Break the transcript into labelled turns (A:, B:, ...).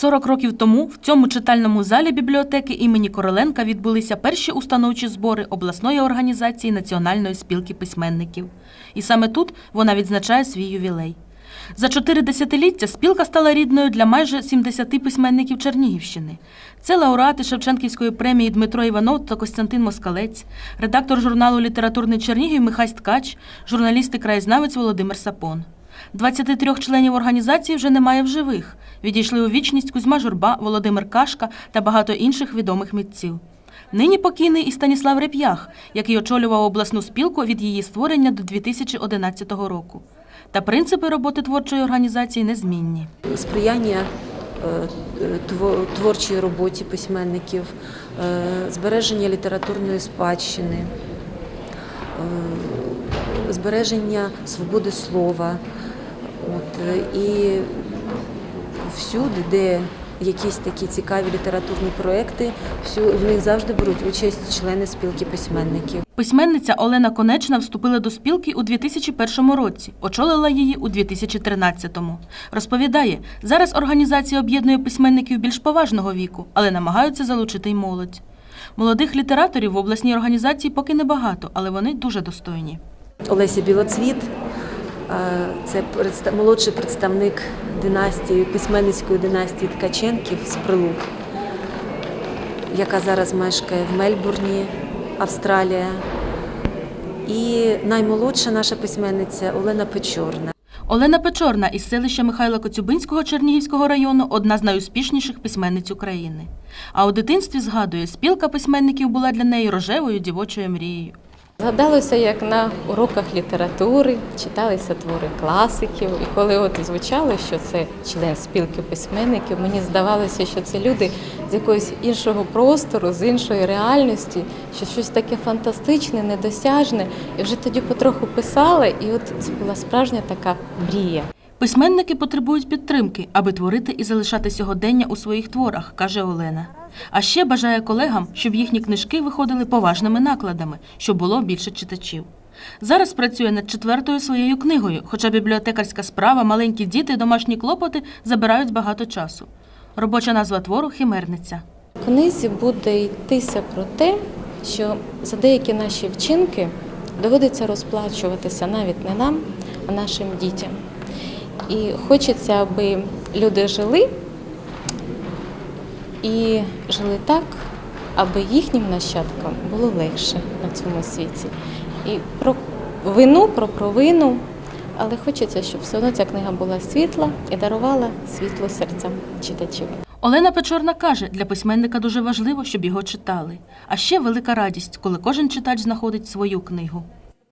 A: 40 років тому в цьому читальному залі бібліотеки імені Короленка відбулися перші установчі збори обласної організації Національної спілки письменників. І саме тут вона відзначає свій ювілей. За чотири десятиліття спілка стала рідною для майже 70 письменників Чернігівщини. Це лауреати Шевченківської премії Дмитро Іванов та Костянтин Москалець, редактор журналу Літературний Чернігів Михай Ткач, журналіст і краєзнавець Володимир Сапон. 23 членів організації вже немає в живих. Відійшли у вічність Кузьма Журба, Володимир Кашка та багато інших відомих митців. Нині покійний і Станіслав Реп'ях, який очолював обласну спілку від її створення до 2011 року. Та принципи роботи творчої організації незмінні.
B: сприяння е, творчій роботі письменників, е, збереження літературної спадщини, е, збереження свободи слова. От, е, і всюди, де якісь такі цікаві літературні проекти, всю- в них завжди беруть участь члени спілки письменників.
A: Письменниця Олена Конечна вступила до спілки у 2001 році, очолила її у 2013-му. Розповідає, зараз організація об'єднує письменників більш поважного віку, але намагаються залучити й молодь. Молодих літераторів в обласній організації поки небагато, але вони дуже достойні.
B: Олеся Білоцвіт. Це молодший представник династії, письменницької династії Ткаченків з Прилук, яка зараз мешкає в Мельбурні, Австралія. І наймолодша наша письменниця Олена Печорна.
A: Олена Печорна із селища Михайла Коцюбинського Чернігівського району одна з найуспішніших письменниць України. А у дитинстві згадує, спілка письменників була для неї рожевою дівочою мрією.
C: Згадалося, як на уроках літератури читалися твори класиків, і коли от звучало, що це член спілки письменників, мені здавалося, що це люди з якогось іншого простору, з іншої реальності, що щось таке фантастичне, недосяжне. І вже тоді потроху писала, і от це була справжня така мрія.
A: Письменники потребують підтримки, аби творити і залишати сьогодення у своїх творах, каже Олена. А ще бажає колегам, щоб їхні книжки виходили поважними накладами, щоб було більше читачів. Зараз працює над четвертою своєю книгою, хоча бібліотекарська справа, маленькі діти, домашні клопоти забирають багато часу. Робоча назва твору Химерниця.
C: В книзі буде йтися про те, що за деякі наші вчинки доводиться розплачуватися навіть не нам, а нашим дітям. І хочеться, аби люди жили і жили так, аби їхнім нащадкам було легше на цьому світі. І про вину, про провину, але хочеться, щоб все одно ця книга була світла і дарувала світло серцям читачів.
A: Олена Печорна каже, для письменника дуже важливо, щоб його читали. А ще велика радість, коли кожен читач знаходить свою книгу.